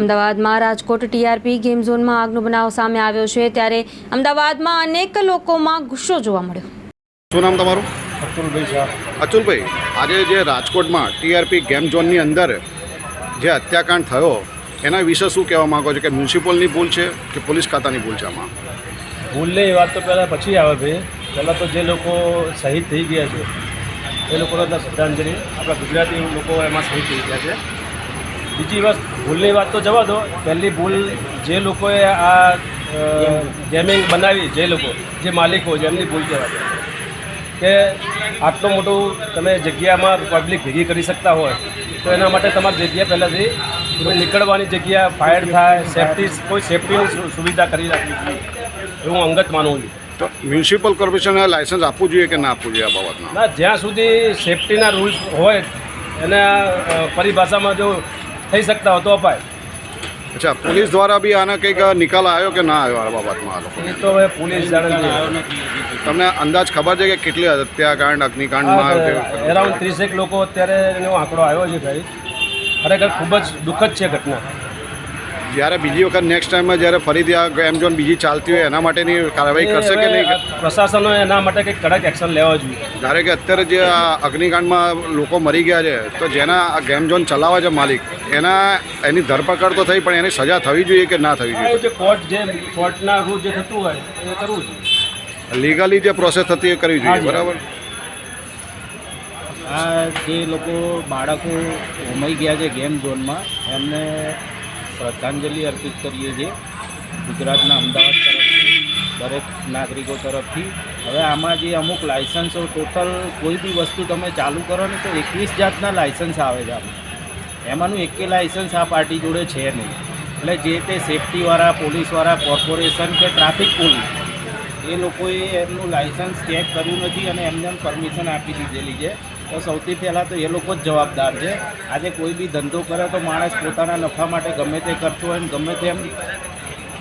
અમદાવાદમાં Rajkot TRP game ઝોનમાં આગનો બનાવ સામે આવ્યો છે ત્યારે અમદાવાદમાં અનેક લોકોમાં ગુસ્સો જોવા મળ્યો. શું નામ તમારું? અતુલભાઈ શાહ. અતુલભાઈ આજે જે રાજકોટમાં ટીઆરપી ગેમ ઝોનની અંદર જે હત્યાકાંડ થયો એના વિશે શું કહેવા માગો છો? કે મ્યુનિસિપલની ભૂલ છે કે પોલીસ ખાતાની ભૂલ છે આમાં? ભૂલ એ વાત તો પહેલાં પછી આવે ભાઈ પહેલાં તો જે લોકો શહીદ થઈ ગયા છે એ લોકોને શ્રદ્ધાંજલિ. આપણા ગુજરાતી લોકો એમાં શહીદ થઈ ગયા છે. બીજી વાત ભૂલની વાત તો જવા દો. પહેલી ભૂલ જે લોકોએ આ ગેમિંગ બનાવી જે લોકો જે માલિકો છે એમની ભૂલ કહેવાય. કે આટલું મોટું તમે જગ્યામાં પબ્લિક ભેગી કરી શકતા હોય તો એના માટે તમારી જગ્યા પહેલાંથી તમે નીકળવાની જગ્યા ફાયર થાય સેફટી કોઈ સેફટીની સુવિધા કરી રાખવી જોઈએ. હું અંગત માનું છું. તો મ્યુનિસિપલ કોર્પોરેશનને લાયસન્સ આપવું જોઈએ કે ના આપવું જોઈએ આ બાબતમાં? ના જ્યાં સુધી સેફટીના રૂલ્સ હોય એના પરિભાષામાં જો થઈ શકતા હોય તો અપાય. અચ્છા પોલીસ દ્વારા બી આના કંઈક નિકાલ આવ્યો કે ના આવ્યો આ બાબતમાં આ લોકો એ તો હવે પોલીસ જાણે તમને અંદાજ ખબર છે કે કેટલી હત્યાકાંડ અગ્નિકાંડમાં એરાઉન્ડ ત્રીસેક લોકો અત્યારે એનો આંકડો આવ્યો છે ભાઈ. ખરેખર ખૂબ જ દુઃખદ છે ઘટના. જ્યારે બીજી વખત નેક્સ્ટ ટાઈમમાં જ્યારે ફરીથી આ ગેમ ઝોન બીજી ચાલતી હોય એના માટેની કાર્યવાહી કરશે કે નહીં? પ્રશાસનો એના માટે કંઈક કડક એક્શન લેવા જોઈએ. ધારે કે અત્યારે જે આ અગ્નિકાંડમાં લોકો મરી ગયા છે તો જેના આ ગેમ ઝોન ચલાવે છે માલિક એના એની ધરપકડ તો થઈ પણ એની સજા થવી જોઈએ કે ના થવી જોઈએ? જે કોર્ટ જે કોર્ટના રૂલ જે થતું હોય એ કરવું જોઈએ. લીગલી જે પ્રોસેસ થતી એ કરવી જોઈએ બરાબર? આ જે લોકો બાળકો ઉમઈ ગયા છે ગેમ ઝોનમાં એમને શ્રદ્ધાંજલિ અર્પિત કરીએ છીએ ગુજરાતના અમદાવાદ તરફથી, દરેક નાગરિકો તરફથી. હવે આમાં જે અમુક લાયસન્સો, ટોટલ કોઈ બી વસ્તુ તમે ચાલુ કરો ને તો એકવીસ જાતના લાયસન્સ આવે છે આમાં એમાંનું એકે લાયસન્સ આ પાર્ટી જોડે છે નહીં. એટલે જે તે સેફટીવાળા, પોલીસવાળા, કોર્પોરેશન કે ટ્રાફિક પોલીસ, એ લોકોએ એમનું લાયસન્સ ચેક કર્યું નથી અને એમને એમ પરમિશન આપી દીધેલી છે. તો સૌથી પહેલાં તો એ લોકો જ જવાબદાર છે. આજે કોઈ બી ધંધો કરે તો માણસ પોતાના નફા માટે ગમે તે કરતો હોય ને ગમે તેમ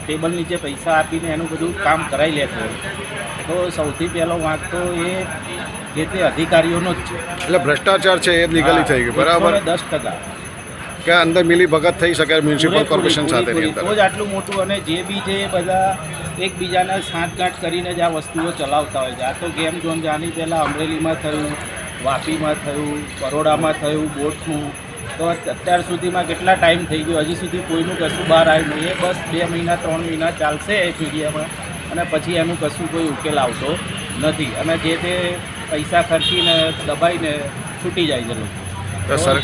ટેબલ નીચે પૈસા આપીને એનું બધું કામ કરાવી લેતો હોય. તો સૌથી પહેલો વાંક તો એ જે તે અધિકારીઓનો જ છે. એટલે ભ્રષ્ટાચાર છે એ લીગલી થઈ ગયું બરાબર? દસ ટકા. કે અંદર મિલી ભગત થઈ શકે મ્યુનિસિપલ કોર્પોરેશન સાથે તો જ આટલું મોટું અને જે બી છે એ બધા એકબીજાને સાંઠગાંઠ કરીને જ આ વસ્તુઓ ચલાવતા હોય છે. આ તો ગેમ ઝોન જાની પહેલાં અમરેલીમાં થયું વાપીમાં થયું બરોડામાં થયું બોટનું તો અત્યાર સુધીમાં કેટલા ટાઈમ થઈ ગયો? હજી સુધી કોઈનું કશું બહાર આવ્યું નહીં. એ બસ બે મહિના ત્રણ મહિના ચાલશે એ મીડિયામાં અને પછી એનું કશું કોઈ ઉકેલ આવતો નથી. અને જે તે પૈસા ખર્ચીને દબાઈને છૂટી જાય છે લોકો.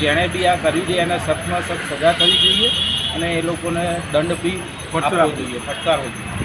જેણે બી આ કર્યું છે એને સખમાં સખ સજા થવી જોઈએ અને એ લોકોને દંડ બી ફટકારવો જોઈએ. ફટકારવો જોઈએ.